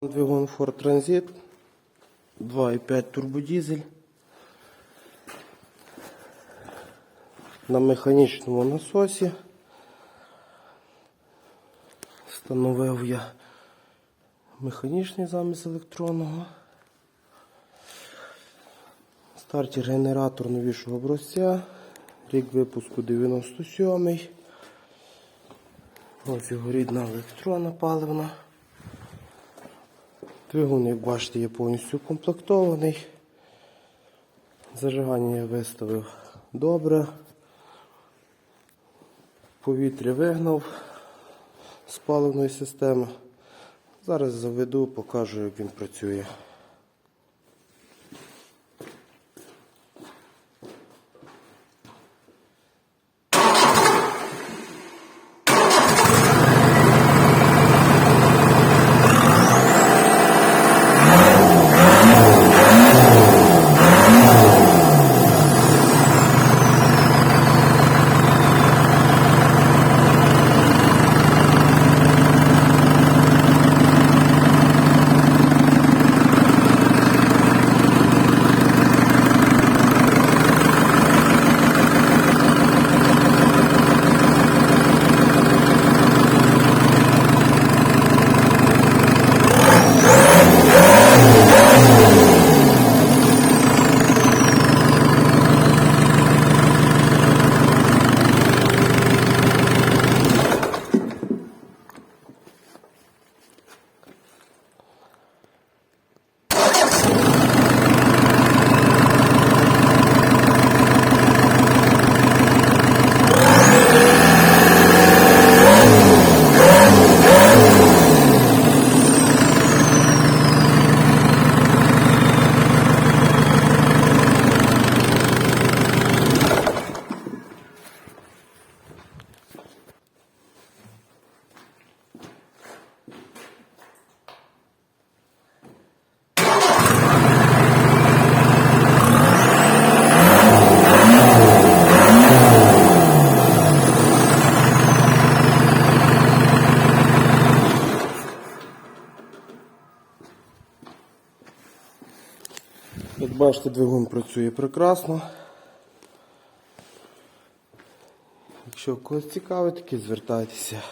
Двигун Ford Transit 2,5 турбодізель. На механічному насосі. Встановив я механічний замість електронного. Стартер генератор новішого образця. Рік випуску 97 Ось його рідна електронна паливна. Двигун, як бачите, є повністю укомплектований. Зажигання я виставив добре. Повітря вигнав з паливної системи. Зараз заведу, покажу, як він працює. Як бачите, двигун працює прекрасно. Якщо когось цікавить, звертайтеся.